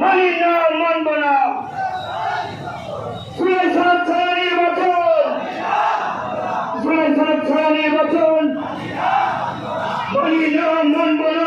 মানি না মানব না জুলাই সড়ক ছাড়া নির্বাচন। জুলাই সড়ক ছাড়া নির্বাচন। মানি না মানব না